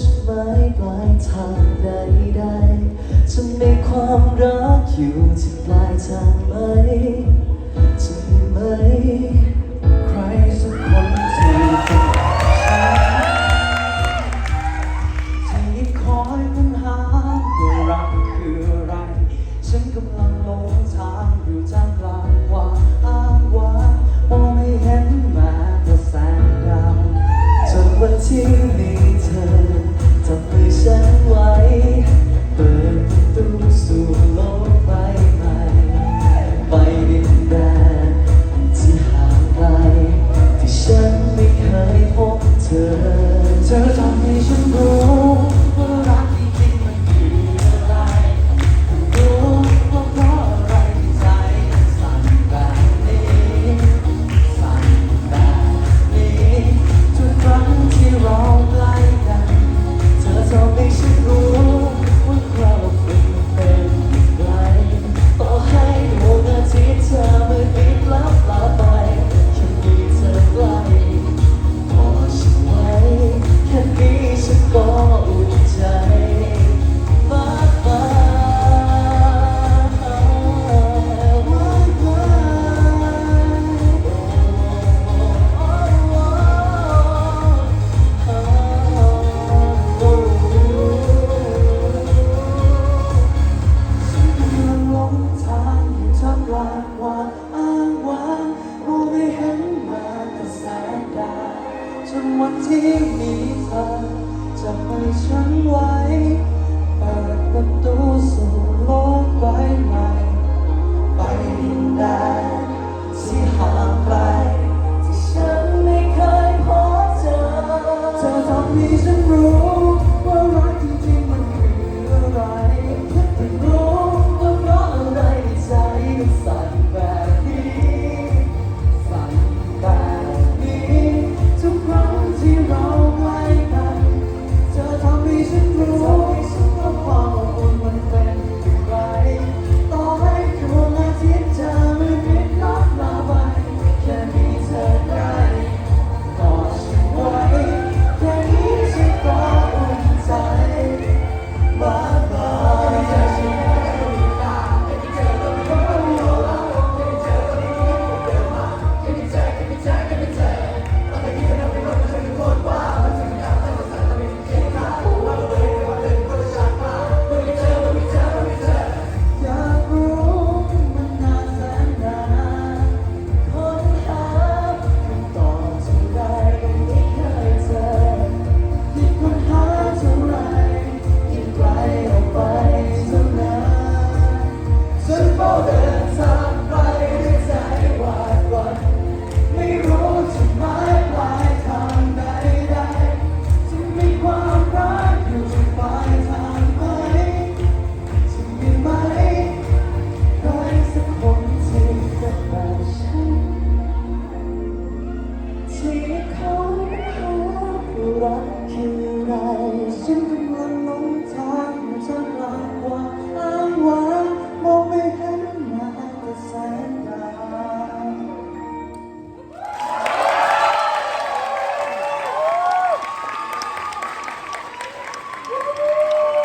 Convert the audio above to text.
ฉัไม่ปลายทางใดๆจะมีความรักอยู่ที่ปลายทางไหมจะมีไหม ที่มีเธอจะให้ฉันไว้เปิดประตู